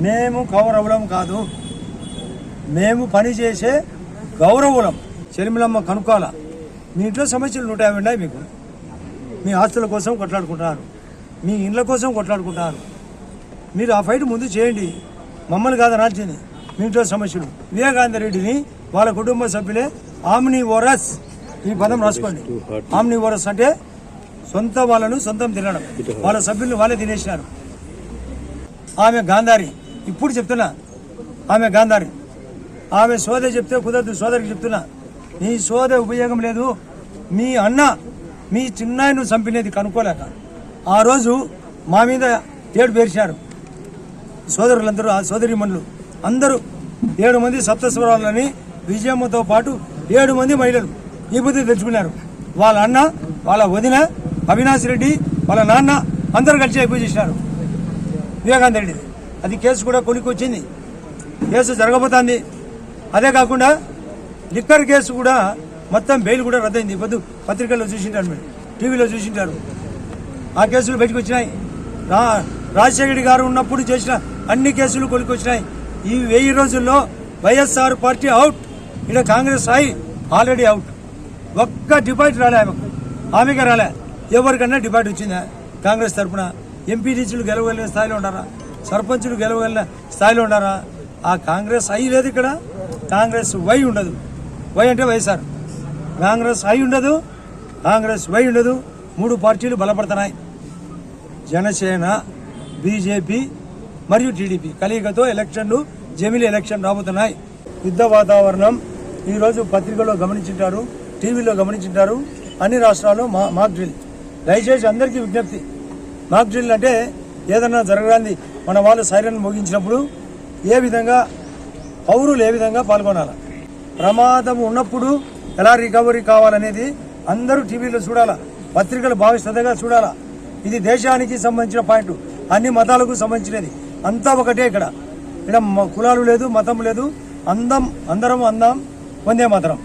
మేము కౌరవులం కాదు. మేము పని చేసే గౌరవులం. చెలిమిలమ్మ కనుక్కోవాల? మీ ఇంట్లో సమస్యలు నూట యాభై ఉన్నాయి మీకు. మీ ఆస్తుల కోసం కొట్లాడుకుంటున్నారు. మీ ఇండ్ల కోసం కొట్లాడుకుంటున్నారు. మీరు ఆ ఫైట్ ముందు చేయండి. మమ్మల్ని కాదు రాల్చింది మీ ఇంట్లో సమస్యలు. వివేకానందరెడ్డిని వాళ్ళ కుటుంబ సభ్యులే ఆమ్ని ఓరస్. ఈ పదం రాసుకోండి. ఆమ్ని ఓరస్ అంటే సొంత వాళ్ళను సొంతం తినడం. వాళ్ళ సభ్యులను వాళ్ళే తినేసినారు. ఆమె గాంధారి. ఇప్పుడు చెప్తున్నా. ఆమె గాంధారి. ఆమె సోదరి చెప్తే కుదరదు సోదరికి చెప్తున్నా. నీ సోదరి ఉపయోగం లేదు. మీ అన్న మీ చిన్నాయను చంపినది కనుక్కోలేక. ఆ రోజు మా మీద ఏడు పేర్చారు సోదరులందరూ ఆ సోదరి మనులు. అందరూ ఏడు మంది సప్తస్వరాలని విజయమ్మతో పాటు ఏడు మంది మహిళలు ఈ బుద్ధి తెచ్చుకున్నారు. వాళ్ళ అన్న వాళ్ళ వదిన అవినాష్ రెడ్డి వాళ్ళ నాన్న అందరూ కలిసి అయిపోయి చేసినారు. వివేకాంత్ రెడ్డిది. అది కేసు కూడా కొలికి వచ్చింది కేసు జరగబోతోంది. అదే కాకుండా లిక్కర్ కేసు కూడా మొత్తం బెయిల్ కూడా రద్దయింది. పొద్దు పత్రికల్లో చూసింటారు మీరు టీవీలో చూసింటారు. ఆ కేసులు బయటకు వచ్చినాయి రా రాజశేఖర గారు ఉన్నప్పుడు చేసిన అన్ని కేసులు కొనుక్కొచ్చినాయి. ఈ వెయ్యి రోజుల్లో వైఎస్ఆర్ పార్టీ అవుట్ ఇక్కడ కాంగ్రెస్ స్థాయి ఆల్రెడీ అవుట్. ఒక్క డిపాజిట్ రాలే ఆమెకు. ఆమెకే రాలే. ఎవరికన్నా డిపాజిట్ వచ్చిందా? కాంగ్రెస్ తరఫున. ఎంపీటీసీలు గెలవగలిగిన స్థాయిలో ఉన్నారా సర్పంచులు గెలవగలిగిన స్థాయిలో ఉన్నారా ఆ కాంగ్రెస్ ఐ లేదు ఇక్కడ. కాంగ్రెస్ వై ఉండదు. వై అంటే వైఎస్ఆర్. కాంగ్రెస్ ఐ ఉండదు. కాంగ్రెస్ వై ఉండదు. మూడు పార్టీలు బలపడుతున్నాయి. జనసేన బీజేపీ మరియు టీడీపీ కలయికతో ఎలక్షన్లు జమిలి ఎలక్షన్ రాబోతున్నాయి. యుద్ధ వాతావరణం ఈరోజు పత్రికలో గమనించుంటారు టీవీలో గమనించుంటారు. అన్ని రాష్ట్రాల్లో మా మాక్ డ్రిల్. దయచేసి అందరికీ విజ్ఞప్తి. మాక్ డ్రిల్ అంటే ఏదన్నా జరగడానికి మన వాళ్ళు సైరన్ ముగించినప్పుడు ఏ విధంగా పౌరులు ఏ విధంగా పాల్గొనాలి? ప్రమాదం ఉన్నప్పుడు ఎలా రికవరీ కావాలనేది అందరూ టీవీలో చూడాలా? పత్రికలు బాగా శ్రద్ధగా చూడాలా? ఇది దేశానికి సంబంధించిన పాయింట్. అన్ని మతాలకు సంబంధించినది. అంతా ఒకటే ఇక్కడ. ఇక్కడ కులాలు లేదు మతం లేదు. అందం అందరం అందం వందే మాత్రం.